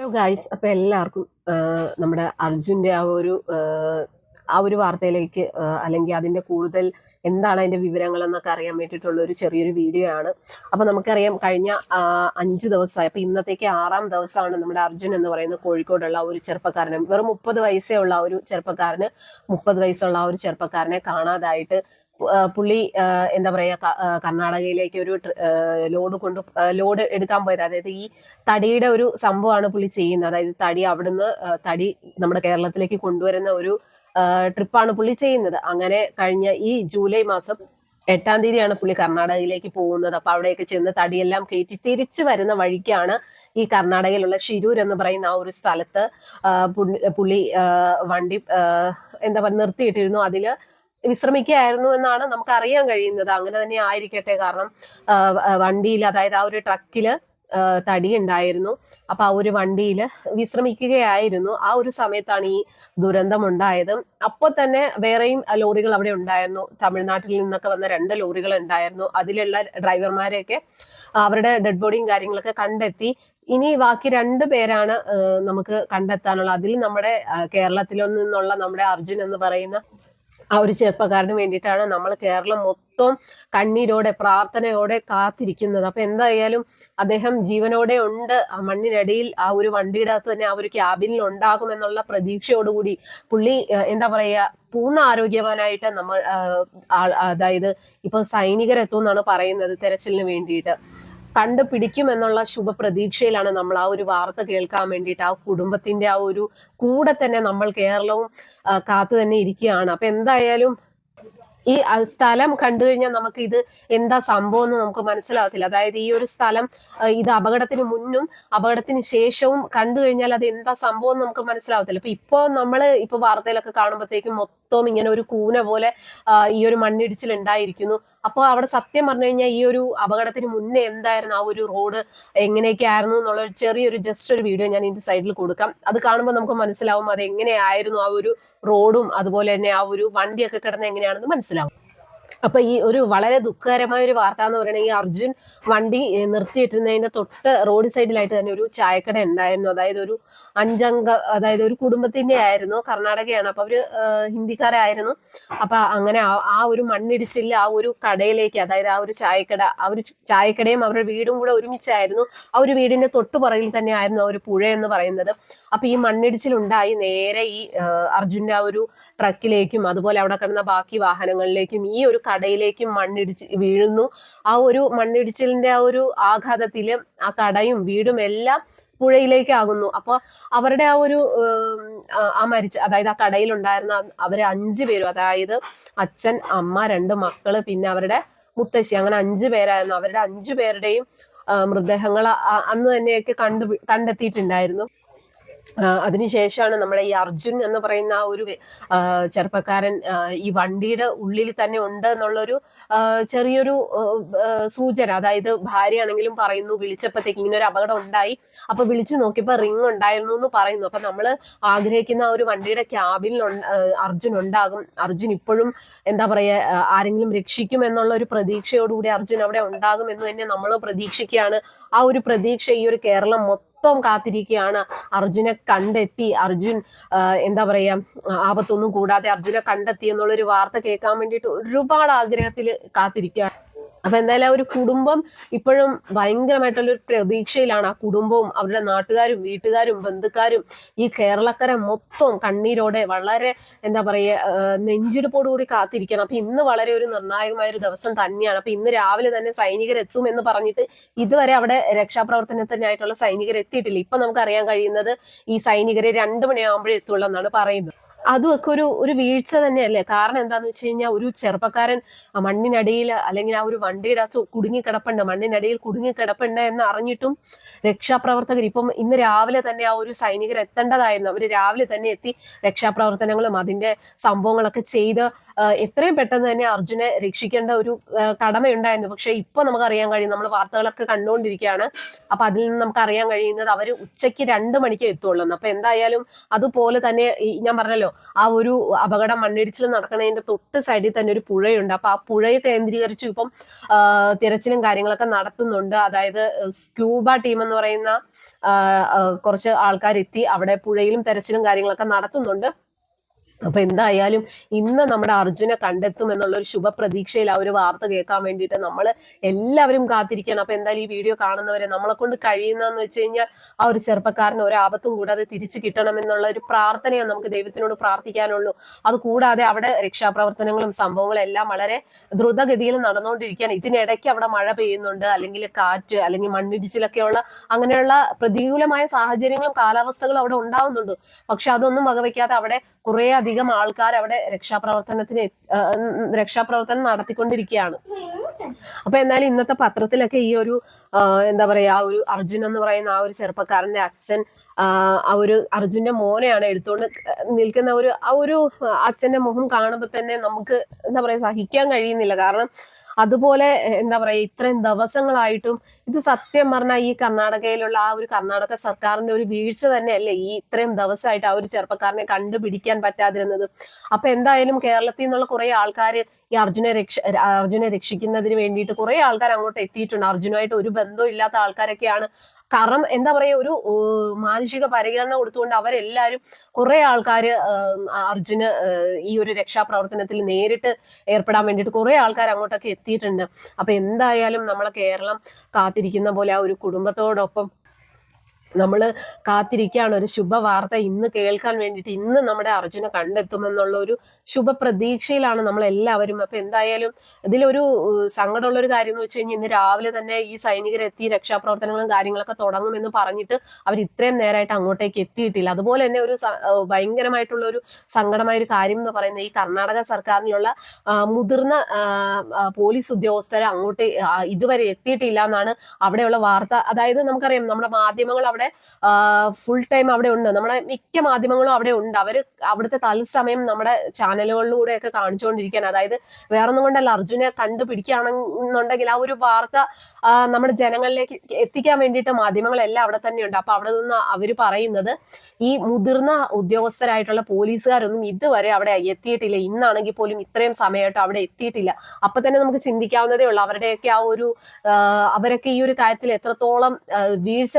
Hello guys അപ്പൊ എല്ലാവർക്കും നമ്മുടെ അർജുന്റെ ആ ഒരു ആ, ഒരു വാർത്തയിലേക്ക് അല്ലെങ്കിൽ അതിന്റെ കൂടുതൽ എന്താണ് അതിന്റെ വിവരങ്ങൾ എന്നൊക്കെ അറിയാൻ വേണ്ടിയിട്ടുള്ള ഒരു ചെറിയൊരു വീഡിയോ ആണ്. അപ്പൊ നമുക്കറിയാം കഴിഞ്ഞ അഞ്ച് ദിവസമായി അപ്പൊ ഇന്നത്തേക്ക് ആറാം ദിവസമാണ് നമ്മുടെ അർജുൻ എന്ന് പറയുന്ന കോഴിക്കോടുള്ള ഒരു ചെറുപ്പക്കാരന് വെറും മുപ്പത് വയസ്സേ ഉള്ള ഒരു ചെറുപ്പക്കാരന് മുപ്പത് വയസ്സുള്ള ആ ഒരു ചെറുപ്പക്കാരനെ കാണാതായിട്ട് പുള്ളി എന്താ പറയാ കർണാടകയിലേക്ക് ഒരു ലോഡ് കൊണ്ട് ലോഡ് എടുക്കാൻ പോയത്. അതായത് ഈ തടിയുടെ ഒരു സംഭവമാണ് പുള്ളി ചെയ്യുന്നത്. അതായത് തടി അവിടുന്ന് തടി നമ്മുടെ കേരളത്തിലേക്ക് കൊണ്ടുവരുന്ന ഒരു ട്രിപ്പാണ് പുള്ളി ചെയ്യുന്നത്. അങ്ങനെ കഴിഞ്ഞ ഈ ജൂലൈ മാസം എട്ടാം തീയതിയാണ് പുള്ളി കർണാടകയിലേക്ക് പോകുന്നത്. അപ്പൊ അവിടെയൊക്കെ ചെന്ന് തടിയെല്ലാം കയറ്റി തിരിച്ചു വരുന്ന വഴിക്കാണ് ഈ കർണാടകയിലുള്ള ഷിരൂർ എന്ന് പറയുന്ന ആ ഒരു സ്ഥലത്ത് പുള്ളി വണ്ടി എന്താ പറയുക നിർത്തിയിട്ടിരുന്നു. അതിൽ വിശ്രമിക്കുകയായിരുന്നു എന്നാണ് നമുക്ക് അറിയാൻ കഴിയുന്നത്. അങ്ങനെ തന്നെ ആയിരിക്കട്ടെ. കാരണം വണ്ടിയിൽ അതായത് ആ ഒരു ട്രക്കിൽ തടി ഉണ്ടായിരുന്നു അപ്പൊ ആ ഒരു വണ്ടിയിൽ വിശ്രമിക്കുകയായിരുന്നു. ആ ഒരു സമയത്താണ് ഈ ദുരന്തം ഉണ്ടായത് അപ്പൊ തന്നെ വേറെയും ലോറികൾ അവിടെ ഉണ്ടായിരുന്നു. തമിഴ്നാട്ടിൽ നിന്നൊക്കെ വന്ന രണ്ട് ലോറികൾ ഉണ്ടായിരുന്നു. അതിലുള്ള ഡ്രൈവർമാരെയൊക്കെ അവരുടെ ഡെഡ് ബോഡിയും കാര്യങ്ങളൊക്കെ കണ്ടെത്തി. ഇനി ബാക്കി രണ്ട് പേരാണ് നമുക്ക് കണ്ടെത്താനുള്ളത്. അതിൽ നമ്മുടെ കേരളത്തിൽ നിന്നുള്ള നമ്മുടെ അർജുൻ എന്ന് പറയുന്ന ആ ഒരു ചെറുപ്പക്കാരന് വേണ്ടിയിട്ടാണ് നമ്മൾ കേരളം മൊത്തം കണ്ണീരോടെ പ്രാർത്ഥനയോടെ കാത്തിരിക്കുന്നത്. അപ്പൊ എന്തായാലും അദ്ദേഹം ജീവനോടെ ഉണ്ട്. ആ മണ്ണിനടിയിൽ ആ ഒരു വണ്ടിയുടെ അകത്ത് തന്നെ ആ ഒരു ക്യാബിനിൽ ഉണ്ടാകുമെന്നുള്ള പ്രതീക്ഷയോടുകൂടി പുള്ളി എന്താ പറയാ പൂർണ ആരോഗ്യവാനായിട്ട് നമ്മൾ അതായത് ഇപ്പൊ സൈനികരെത്തും എന്നാണ് പറയുന്നത് തെരച്ചിലിന് വേണ്ടിയിട്ട്. കണ്ടുപിടിക്കും എന്നുള്ള ശുഭപ്രതീക്ഷയിലാണ് നമ്മൾ ആ ഒരു വാർത്ത കേൾക്കാൻ വേണ്ടിയിട്ട് ആ കുടുംബത്തിന്റെ ആ ഒരു കൂടെ തന്നെ നമ്മൾ കേരളവും കാത്തു തന്നെ ഇരിക്കുകയാണ്. അപ്പൊ എന്തായാലും ഈ സ്ഥലം കണ്ടു കഴിഞ്ഞാൽ നമുക്ക് ഇത് എന്താ സംഭവം എന്ന് നമുക്ക് മനസ്സിലാവത്തില്ല അതായത് ഈ ഒരു സ്ഥലം ഇത് അപകടത്തിന് മുന്നും അപകടത്തിന് ശേഷവും കണ്ടു കഴിഞ്ഞാൽ അത് എന്താ സംഭവം എന്ന് നമുക്ക് മനസ്സിലാവത്തില്ല ഇപ്പൊ ഇപ്പോ നമ്മൾ ഇപ്പൊ വാർത്തയിലൊക്കെ കാണുമ്പോഴത്തേക്കും മൊത്തം ഇങ്ങനെ ഒരു കൂന പോലെ ഈ ഒരു മണ്ണിടിച്ചിൽ ഉണ്ടായിരിക്കുന്നു. അപ്പോൾ അവിടെ സത്യം പറഞ്ഞു കഴിഞ്ഞാൽ ഈ ഒരു അപകടത്തിന് മുന്നേ എന്തായിരുന്നു? ആ ഒരു റോഡ് എങ്ങനെയൊക്കെ ആയിരുന്നു എന്നുള്ള ഒരു ചെറിയൊരു ജസ്റ്റ് ഒരു വീഡിയോ ഞാൻ ഇതിന്റെ സൈഡിൽ കൊടുക്കാം. അത് കാണുമ്പോൾ നമുക്ക് മനസ്സിലാവും അത് എങ്ങനെയായിരുന്നു ആ ഒരു റോഡും അതുപോലെ തന്നെ ആ ഒരു വണ്ടിയൊക്കെ കിടന്ന് എങ്ങനെയാണെന്ന് മനസ്സിലാവും. അപ്പൊ ഈ ഒരു വളരെ ദുഃഖകരമായ ഒരു വാർത്ത എന്ന് പറയണെങ്കിൽ അർജുൻ വണ്ടി നിർത്തിയിട്ടിരുന്നതിന്റെ തൊട്ട് റോഡ് സൈഡിലായിട്ട് തന്നെ ഒരു ചായക്കട ഉണ്ടായിരുന്നു. അതായത് ഒരു അഞ്ചംഗ അതായത് ഒരു കുടുംബത്തിന്റെ ആയിരുന്നു കർണാടകയാണ്. അപ്പൊ അവർ ഹിന്ദിക്കാരായിരുന്നു. അപ്പൊ അങ്ങനെ ആ- ഒരു മണ്ണിടിച്ചില്ല ആ ഒരു കടയിലേക്ക് അതായത് ആ ഒരു ചായക്കട ആ ഒരു ചായക്കടയും അവരുടെ വീടും കൂടെ ഒരുമിച്ചായിരുന്നു. ആ ഒരു വീടിന്റെ തൊട്ടുപുറകിൽ തന്നെ ആയിരുന്നു ആ ഒരു പുഴ എന്ന് പറയുന്നത്. അപ്പൊ ഈ മണ്ണിടിച്ചിലുണ്ടായി നേരെ ഈ അർജുന്റെ ആ ഒരു ട്രക്കിലേക്കും അതുപോലെ അവിടെ കിടന്ന ബാക്കി വാഹനങ്ങളിലേക്കും ഈ ഒരു കടയിലേക്കും മണ്ണിടിച്ച് വീഴുന്നു. ആ ഒരു മണ്ണിടിച്ചിലിന്റെ ആ ഒരു ആഘാതത്തിൽ ആ കടയും വീടും എല്ലാം പുഴയിലേക്കാകുന്നു. അപ്പോൾ അവരുടെ ആ ഒരു ആ- മരിച്ച അതായത് ആ കടയിൽ ഉണ്ടായിരുന്ന അവരെ അഞ്ചു പേരും അതായത് അച്ഛൻ അമ്മ രണ്ട് മക്കൾ പിന്നെ അവരുടെ മുത്തശ്ശി അങ്ങനെ അഞ്ചു പേരായിരുന്നു. അവരുടെ അഞ്ചു പേരുടെയും മൃതദേഹങ്ങൾ അന്ന് തന്നെയൊക്കെ കണ്ടു കണ്ടെത്തിയിട്ടുണ്ടായിരുന്നു. അതിനുശേഷമാണ് നമ്മളെ ഈ അർജുൻ എന്ന് പറയുന്ന ആ ഒരു ചെറുപ്പക്കാരൻ ഈ വണ്ടിയുടെ ഉള്ളിൽ തന്നെ ഉണ്ട് എന്നുള്ളൊരു ചെറിയൊരു സൂചന. അതായത് ഭാര്യയാണെങ്കിലും പറയുന്നു വിളിച്ചപ്പോഴത്തേക്ക് ഇങ്ങനെ ഒരു അപകടം ഉണ്ടായി. അപ്പൊ വിളിച്ചു നോക്കിയപ്പോൾ റിങ് ഉണ്ടായിരുന്നു എന്ന് പറയുന്നു. അപ്പൊ നമ്മൾ ആഗ്രഹിക്കുന്ന ആ ഒരു വണ്ടിയുടെ ക്യാബിനിൽ അർജുൻ ഉണ്ടാകും. അർജുൻ ഇപ്പോഴും എന്താ പറയുക ആരെങ്കിലും രക്ഷിക്കും എന്നുള്ള ഒരു പ്രതീക്ഷയോടുകൂടി അർജുൻ അവിടെ ഉണ്ടാകും എന്ന് തന്നെ നമ്മൾ പ്രതീക്ഷിക്കുകയാണ്. ആ ഒരു പ്രതീക്ഷ ഈ ഒരു കേരളം മൊത്തം കാത്തിരിക്കുകയാണ്. അർജുനെ കണ്ടെത്തി. അർജുൻ എന്താ പറയാ ആപത്തൊന്നും കൂടാതെ അർജുനെ കണ്ടെത്തി എന്നുള്ളൊരു വാർത്ത കേൾക്കാൻ വേണ്ടിയിട്ട് ഒരുപാട് ആഗ്രഹത്തിൽ കാത്തിരിക്കുകയാണ്. അപ്പൊ എന്തായാലും ഒരു കുടുംബം ഇപ്പോഴും ഭയങ്കരമായിട്ടുള്ള ഒരു പ്രതീക്ഷയിലാണ് ആ കുടുംബവും അവരുടെ നാട്ടുകാരും വീട്ടുകാരും ബന്ധുക്കാരും ഈ കേരളക്കര മൊത്തം കണ്ണീരോടെ വളരെ എന്താ പറയുക നെഞ്ചിടിപ്പോടുകൂടി കാത്തിരിക്കണം. അപ്പൊ ഇന്ന് വളരെ ഒരു നിർണായകമായ ഒരു ദിവസം തന്നെയാണ്. അപ്പൊ ഇന്ന് രാവിലെ തന്നെ സൈനികർ എത്തും എന്ന് പറഞ്ഞിട്ട് ഇതുവരെ അവിടെ രക്ഷാപ്രവർത്തനത്തിനായിട്ടുള്ള സൈനികർ എത്തിയിട്ടില്ല ഇപ്പൊ നമുക്ക് അറിയാൻ കഴിയുന്നത് ഈ സൈനികരെ രണ്ടു മണിയാകുമ്പോഴേ എത്തുള്ളൂ എന്നാണ് പറയുന്നത്. അതുമൊക്കെ ഒരു ഒരു വീഴ്ച തന്നെയല്ലേ? കാരണം എന്താന്ന് വെച്ച് കഴിഞ്ഞാൽ ഒരു ചെറുപ്പക്കാരൻ മണ്ണിനടിയിൽ അല്ലെങ്കിൽ ആ ഒരു വണ്ടിയുടെ അകത്ത് കുടുങ്ങിക്കിടപ്പുണ്ട് മണ്ണിനടിയിൽ കുടുങ്ങിക്കിടപ്പുണ്ട് എന്ന് അറിഞ്ഞിട്ടും രക്ഷാപ്രവർത്തകർ ഇപ്പം ഇന്ന് രാവിലെ തന്നെ ആ ഒരു സൈനികർ എത്തേണ്ടതായിരുന്നു. അവർ രാവിലെ തന്നെ എത്തി രക്ഷാപ്രവർത്തനങ്ങളും അതിന്റെ സംഭവങ്ങളൊക്കെ ചെയ്ത് എത്രയും പെട്ടെന്ന് തന്നെ അർജുനെ രക്ഷിക്കേണ്ട ഒരു കടമയുണ്ടായിരുന്നു. പക്ഷെ ഇപ്പൊ നമുക്ക് അറിയാൻ കഴിയും നമ്മൾ വാർത്തകളൊക്കെ കണ്ടുകൊണ്ടിരിക്കുകയാണ്. അപ്പൊ അതിൽ നിന്ന് നമുക്ക് അറിയാൻ കഴിയുന്നത് അവർ ഉച്ചയ്ക്ക് രണ്ട് മണിക്ക് എത്തുള്ളൂ. അപ്പൊ എന്തായാലും അതുപോലെ തന്നെ ഞാൻ പറഞ്ഞല്ലോ ആ ഒരു അപകടം മണ്ണിടിച്ചിൽ നടക്കുന്നതിന്റെ തൊട്ട് സൈഡിൽ തന്നെ ഒരു പുഴയുണ്ട്. അപ്പൊ ആ പുഴയെ കേന്ദ്രീകരിച്ചു ഇപ്പം തിരച്ചിലും കാര്യങ്ങളൊക്കെ നടത്തുന്നുണ്ട്. അതായത് സ്ക്യൂബ ടീം എന്ന് പറയുന്ന കുറച്ച് ആൾക്കാർ എത്തി അവിടെ പുഴയിലും തെരച്ചിലും കാര്യങ്ങളൊക്കെ നടത്തുന്നുണ്ട്. അപ്പൊ എന്തായാലും ഇന്ന് നമ്മുടെ അർജുനെ കണ്ടെത്തും എന്നുള്ള ഒരു ശുഭപ്രതീക്ഷയിൽ ആ ഒരു വാർത്ത കേൾക്കാൻ വേണ്ടിയിട്ട് നമ്മൾ എല്ലാവരും കാത്തിരിക്കുകയാണ്. അപ്പൊ എന്തായാലും ഈ വീഡിയോ കാണുന്നവരെ നമ്മളെ കൊണ്ട് കഴിയുന്നതെന്ന് വെച്ച് കഴിഞ്ഞാൽ ആ ഒരു ചെറുപ്പക്കാരന് ഒരു ആപത്തും കൂടാതെ തിരിച്ചു കിട്ടണം എന്നുള്ള ഒരു പ്രാർത്ഥനയാണ് നമുക്ക് ദൈവത്തിനോട് പ്രാർത്ഥിക്കാനുള്ളൂ. അത് കൂടാതെ അവിടെ രക്ഷാപ്രവർത്തനങ്ങളും സംഭവങ്ങളും എല്ലാം വളരെ ദ്രുതഗതിയിൽ നടന്നുകൊണ്ടിരിക്കുകയാണ്. ഇതിനിടയ്ക്ക് അവിടെ മഴ പെയ്യുന്നുണ്ട് അല്ലെങ്കിൽ കാറ്റ് അല്ലെങ്കിൽ മണ്ണിടിച്ചിലൊക്കെയുള്ള അങ്ങനെയുള്ള പ്രതികൂലമായ സാഹചര്യങ്ങളും കാലാവസ്ഥകളും അവിടെ ഉണ്ടാവുന്നുണ്ട്. പക്ഷെ അതൊന്നും വകവയ്ക്കാതെ അവിടെ കുറെ അധികം ആൾക്കാർ അവിടെ രക്ഷാപ്രവർത്തനത്തിന് രക്ഷാപ്രവർത്തനം നടത്തിക്കൊണ്ടിരിക്കുകയാണ്. അപ്പൊ എന്നാലും ഇന്നത്തെ പത്രത്തിലൊക്കെ ഈ ഒരു എന്താ പറയാ ആ ഒരു അർജുൻ എന്ന് പറയുന്ന ആ ഒരു ചെറുപ്പക്കാരന്റെ അച്ഛൻ ആ, ഒരു അർജുന്റെ മോനെയാണ് എടുത്തുകൊണ്ട് നിൽക്കുന്ന ഒരു ആ ഒരു അച്ഛന്റെ മുഖം കാണുമ്പോൾ തന്നെ നമുക്ക് എന്താ പറയാ സഹിക്കാൻ കഴിയുന്നില്ല. കാരണം അതുപോലെ എന്താ പറയാ ഇത്രയും ദിവസങ്ങളായിട്ടും ഇത് സത്യം പറഞ്ഞാൽ ഈ കർണാടകയിലുള്ള ആ ഒരു കർണാടക സർക്കാരിന്റെ ഒരു വീഴ്ച തന്നെയല്ലേ ഈ ഇത്രയും ദിവസമായിട്ട് ആ ഒരു ചെറുപ്പക്കാരനെ കണ്ടുപിടിക്കാൻ പറ്റാതിരുന്നത്. അപ്പൊ എന്തായാലും കേരളത്തിൽ നിന്നുള്ള കുറെ ആൾക്കാർ ഈ അർജുനെ രക്ഷ അർജുനെ രക്ഷിക്കുന്നതിന് വേണ്ടിയിട്ട് കുറെ ആൾക്കാർ അങ്ങോട്ട് എത്തിയിട്ടുണ്ട്. അർജുനുമായിട്ട് ഒരു ബന്ധവും ഇല്ലാത്ത ആൾക്കാരൊക്കെയാണ് കാരണം എന്താ പറയാ ഒരു മാനുഷിക പരിഗണന കൊടുത്തുകൊണ്ട് അവരെല്ലാവരും കുറെ ആൾക്കാർ അർജുന് ഈ ഒരു രക്ഷാപ്രവർത്തനത്തിൽ നേരിട്ട് ഏർപ്പെടാൻ വേണ്ടിയിട്ട് കുറെ ആൾക്കാർ അങ്ങോട്ടൊക്കെ എത്തിയിട്ടുണ്ട്. അപ്പൊ എന്തായാലും നമ്മളെ കേരളം കാത്തിരിക്കുന്ന പോലെ ആ ഒരു കുടുംബത്തോടൊപ്പം നമ്മൾ കാത്തിരിക്കുകയാണ്. ഒരു ശുഭവാർത്ത ഇന്ന് കേൾക്കാൻ വേണ്ടിയിട്ട് ഇന്ന് നമ്മുടെ അർജുന കണ്ടെത്തുമെന്നുള്ള ഒരു ശുഭ പ്രതീക്ഷയിലാണ് നമ്മൾ എല്ലാവരും അപ്പൊ എന്തായാലും ഇതിലൊരു സങ്കടമുള്ള ഒരു കാര്യം എന്ന് വെച്ച് കഴിഞ്ഞാൽ ഇന്ന് രാവിലെ തന്നെ ഈ സൈനികരെത്തി രക്ഷാപ്രവർത്തനങ്ങളും കാര്യങ്ങളൊക്കെ തുടങ്ങുമെന്ന് പറഞ്ഞിട്ട് അവർ ഇത്രയും നേരമായിട്ട് അങ്ങോട്ടേക്ക് എത്തിയിട്ടില്ല. അതുപോലെ തന്നെ ഒരു ഭയങ്കരമായിട്ടുള്ള ഒരു സങ്കടമായ ഒരു കാര്യം എന്ന് പറയുന്നത് ഈ കർണാടക സർക്കാരിനുള്ള മുതിർന്ന പോലീസ് ഉദ്യോഗസ്ഥരെ അങ്ങോട്ട് ഇതുവരെ എത്തിയിട്ടില്ല എന്നാണ് അവിടെയുള്ള വാർത്ത. അതായത് നമുക്കറിയാം നമ്മുടെ മാധ്യമങ്ങൾ അവിടെ ഫുൾ ടൈം അവിടെ ഉണ്ട്. നമ്മുടെ മിക്ക മാധ്യമങ്ങളും അവിടെ ഉണ്ട്. അവർ അവിടുത്തെ തത്സമയം നമ്മുടെ ചാനലുകളിലൂടെ ഒക്കെ കാണിച്ചുകൊണ്ടിരിക്കുകയാണ്. അതായത് വേറൊന്നും കൊണ്ടല്ല അർജുനെ കണ്ടുപിടിക്കുകയാണെന്നുണ്ടെങ്കിൽ ആ ഒരു വാർത്ത നമ്മുടെ ജനങ്ങളിലേക്ക് എത്തിക്കാൻ വേണ്ടിയിട്ട് മാധ്യമങ്ങളെല്ലാം അവിടെ തന്നെയുണ്ട്. അപ്പൊ അവിടെ നിന്ന് അവർ പറയുന്നത് ഈ മുതിർന്ന ഉദ്യോഗസ്ഥരായിട്ടുള്ള പോലീസുകാരൊന്നും ഇതുവരെ അവിടെ എത്തിയിട്ടില്ല. ഇന്നാണെങ്കിൽ പോലും ഇത്രയും സമയമായിട്ട് അവിടെ എത്തിയിട്ടില്ല. അപ്പൊ തന്നെ നമുക്ക് ചിന്തിക്കാവുന്നതേ ഉള്ളൂ. അവരുടെയൊക്കെ ആ ഒരു അവരൊക്കെ ഈ ഒരു കാര്യത്തിൽ എത്രത്തോളം വീഴ്ച വീഴ്ച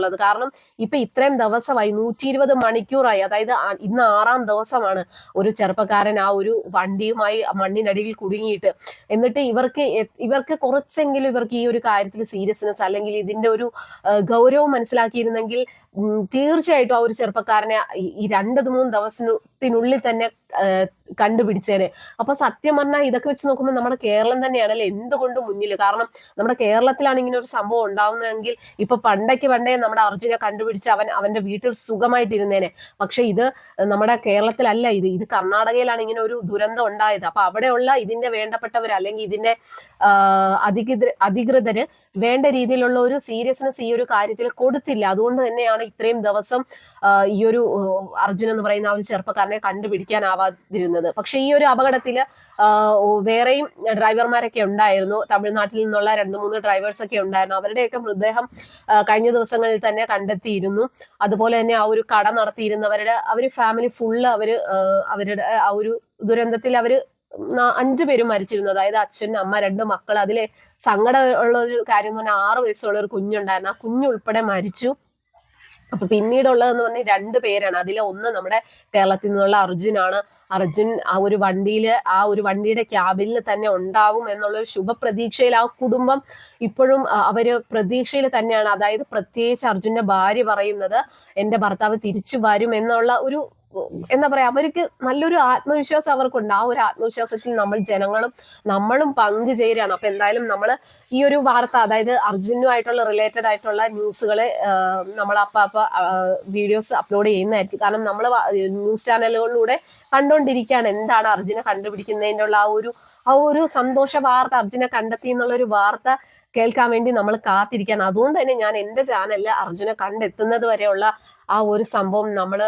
വരുത്തിയിട്ടുണ്ടെന്നുള്ളത് കാരണം ഇപ്പൊ ഇത്രയും ദിവസമായി നൂറ്റി ഇരുപത് മണിക്കൂറായി. അതായത് ഇന്ന് ആറാം ദിവസമാണ് ഒരു ചെറുപ്പക്കാരൻ ആ ഒരു വണ്ടിയുമായി മണ്ണിനടിയിൽ കുടുങ്ങിയിട്ട്. എന്നിട്ട് ഇവർക്ക് ഇവർക്ക് കുറച്ചെങ്കിലും ഇവർക്ക് ഈ ഒരു കാര്യത്തിൽ സീരിയസ്നെസ് അല്ലെങ്കിൽ ഇതിന്റെ ഒരു ഗൗരവം മനസ്സിലാക്കിയിരുന്നെങ്കിൽ തീർച്ചയായിട്ടും ആ ഒരു ചെറുപ്പക്കാരനെ ഈ- രണ്ടത് രണ്ട് മൂന്ന് ദിവസത്തിനുള്ളിൽ തന്നെ കണ്ടുപിടിച്ചേനെ. അപ്പൊ സത്യം പറഞ്ഞാൽ ഇതൊക്കെ വെച്ച് നോക്കുമ്പോൾ നമ്മുടെ കേരളം തന്നെയാണല്ലേ എന്തുകൊണ്ടും മുന്നിൽ കാരണം നമ്മുടെ കേരളത്തിലാണ് ഇങ്ങനെ ഒരു സംഭവം ഉണ്ടാവുന്നതെങ്കിൽ ഇപ്പൊ പണ്ടൊക്കെ പണ്ടേ നമ്മുടെ അർജുനെ കണ്ടുപിടിച്ച് അവൻ അവന്റെ വീട്ടിൽ സുഖമായിട്ടിരുന്നേനെ. പക്ഷെ ഇത് നമ്മുടെ കേരളത്തിലല്ല ഇത് ഇത് കർണാടകയിലാണ് ഇങ്ങനെ ഒരു ദുരന്തം ഉണ്ടായത്. അപ്പൊ അവിടെയുള്ള ഇതിന്റെ വേണ്ടപ്പെട്ടവർ അല്ലെങ്കിൽ ഇതിന്റെ അധികൃതർ അധികൃതർ വേണ്ട രീതിയിലുള്ള ഒരു സീരിയസ്നെസ് ഈ ഒരു കാര്യത്തിൽ കൊടുത്തില്ല. അതുകൊണ്ട് തന്നെയാണ് ഇത്രയും ദിവസം ഈ ഒരു അർജുൻ എന്ന് പറയുന്ന ആ ഒരു ചെറുപ്പക്കാരനെ കണ്ടുപിടിക്കാനാവാതിരുന്നത്. പക്ഷെ ഈ ഒരു അപകടത്തിൽ വേറെയും ഡ്രൈവർമാരൊക്കെ ഉണ്ടായിരുന്നു. തമിഴ്നാട്ടിൽ നിന്നുള്ള രണ്ട് മൂന്ന് ഡ്രൈവേഴ്സ് ഒക്കെ ഉണ്ടായിരുന്നു. അവരുടെയൊക്കെ മൃതദേഹം കഴിഞ്ഞ ദിവസങ്ങളിൽ തന്നെ കണ്ടെത്തിയിരുന്നു. അതുപോലെ തന്നെ ആ ഒരു കട നടത്തിയിരുന്നവരുടെ അവർ ഫാമിലി ഫുള്ള് അവർ അവരുടെ ആ ഒരു ദുരന്തത്തിൽ അവർ നാ- അഞ്ചു പേരും മരിച്ചിരുന്നു. അതായത് അച്ഛൻ അമ്മ രണ്ട് മക്കൾ അതിലെ സങ്കടമുള്ള ഒരു കാര്യം എന്ന് പറഞ്ഞാൽ ആറ് വയസ്സുള്ള ഒരു കുഞ്ഞുണ്ടായിരുന്നു. ആ കുഞ്ഞുൾപ്പെടെ മരിച്ചു. അപ്പൊ പിന്നീടുള്ളതെന്ന് പറഞ്ഞാൽ രണ്ട് പേരാണ്. അതിലെ ഒന്ന് നമ്മുടെ കേരളത്തിൽ നിന്നുള്ള അർജുനാണ്. അർജുൻ ആ ഒരു വണ്ടിയിൽ ആ ഒരു വണ്ടിയുടെ ക്യാബിനിൽ തന്നെ ഉണ്ടാവും എന്നുള്ള ഒരു ശുഭപ്രതീക്ഷയിൽ ആ കുടുംബം ഇപ്പോഴും അവർ പ്രതീക്ഷയിൽ തന്നെയാണ്. അതായത് പ്രത്യേകിച്ച് അർജുന്റെ ഭാര്യ പറയുന്നത് എന്റെ ഭർത്താവ് തിരിച്ചു വരും എന്നുള്ള ഒരു എന്താ പറയാ അവർക്ക് നല്ലൊരു ആത്മവിശ്വാസം അവർക്കുണ്ട്. ആ ഒരു ആത്മവിശ്വാസത്തിൽ നമ്മൾ ജനങ്ങളും നമ്മളും പങ്കുചേരുകയാണ് അപ്പൊ എന്തായാലും നമ്മൾ ഈ ഒരു വാർത്ത അതായത് അർജുനുമായിട്ടുള്ള റിലേറ്റഡ് ആയിട്ടുള്ള ന്യൂസുകളെ നമ്മൾ അപ്പ അപ്പ വീഡിയോസ് അപ്ലോഡ് ചെയ്യുന്നതായിരിക്കും. കാരണം നമ്മൾ ന്യൂസ് ചാനലുകളിലൂടെ കണ്ടുകൊണ്ടിരിക്കുകയാണ് എന്താണ് അർജുനെ കണ്ടുപിടിക്കുന്നതിന്റെ ഉള്ള ആ ഒരു ആ ഒരു സന്തോഷ വാർത്ത അർജുനെ കണ്ടെത്തി എന്നുള്ള ഒരു വാർത്ത കേൾക്കാൻ വേണ്ടി നമ്മൾ കാത്തിരിക്കുകയാണ് അതുകൊണ്ട് തന്നെ ഞാൻ എന്റെ ചാനലിൽ അർജുനെ കണ്ടെത്തുന്നത് വരെയുള്ള ആ ഒരു സംഭവം നമ്മൾ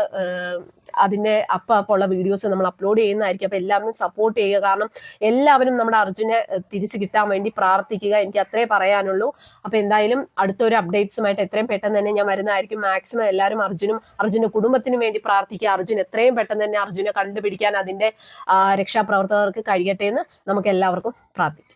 അതിന്റെ അപ്പം അപ്പം ഉള്ള വീഡിയോസ് നമ്മൾ അപ്ലോഡ് ചെയ്യുന്നതായിരിക്കും. അപ്പോൾ എല്ലാവരും സപ്പോർട്ട് ചെയ്യുക. കാരണം എല്ലാവരും നമ്മുടെ അർജുനെ തിരിച്ചു കിട്ടാൻ വേണ്ടി പ്രാർത്ഥിക്കുക. എനിക്ക് അത്രേ പറയാനുള്ളൂ. അപ്പോൾ എന്തായാലും അടുത്തൊരു അപ്ഡേറ്റ്സുമായിട്ട് എത്രയും പെട്ടെന്ന് തന്നെ ഞാൻ വരുന്നതായിരിക്കും. മാക്സിമം എല്ലാവരും അർജുനും അർജുന്റെ കുടുംബത്തിനും വേണ്ടി പ്രാർത്ഥിക്കുക. അർജുൻ എത്രയും പെട്ടെന്ന് തന്നെ അർജുനെ കണ്ടുപിടിക്കാൻ അതിന്റെ രക്ഷാപ്രവർത്തകർക്ക് കഴിയട്ടെ എന്ന് നമുക്ക് എല്ലാവർക്കും പ്രാർത്ഥിക്കാം.